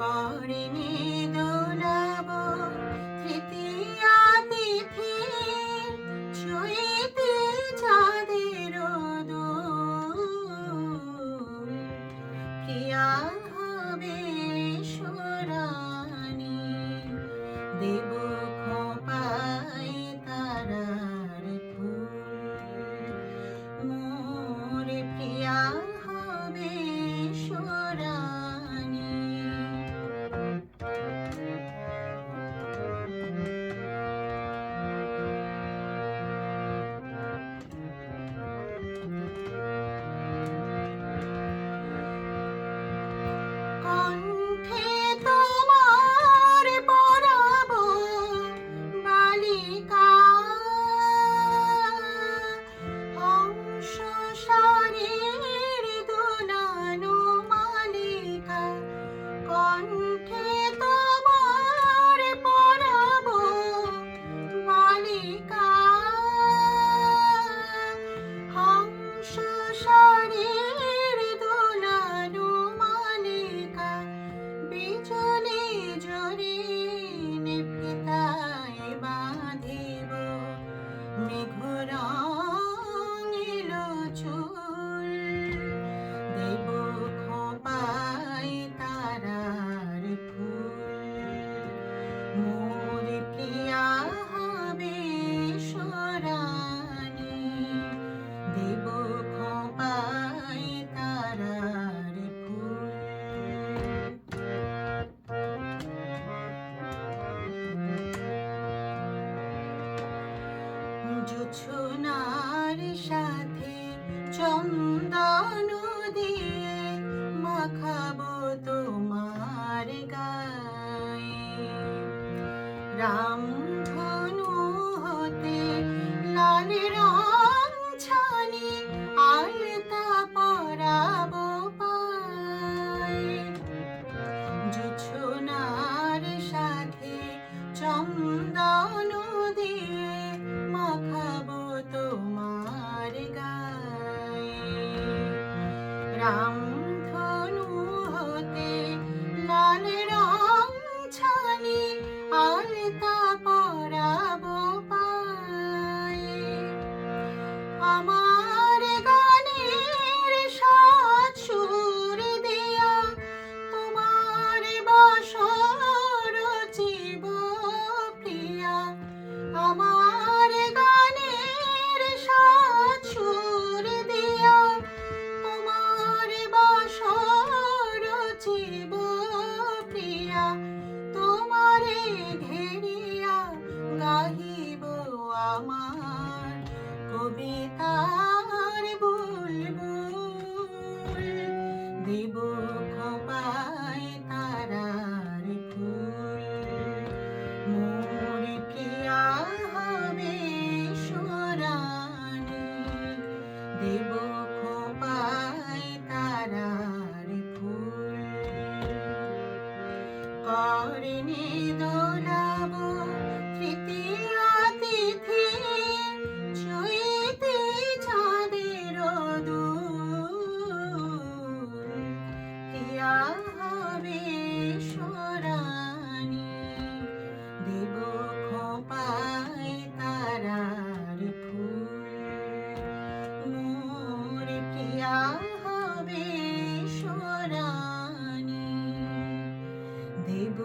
পারিনি জুছুনার সাথে চন্দন দিয়ে মাখাবো তোমার গায়ে। রাম Um, যাবে সরানি। দেব খোপায় তারার ফুল। মোর কিয়া দেব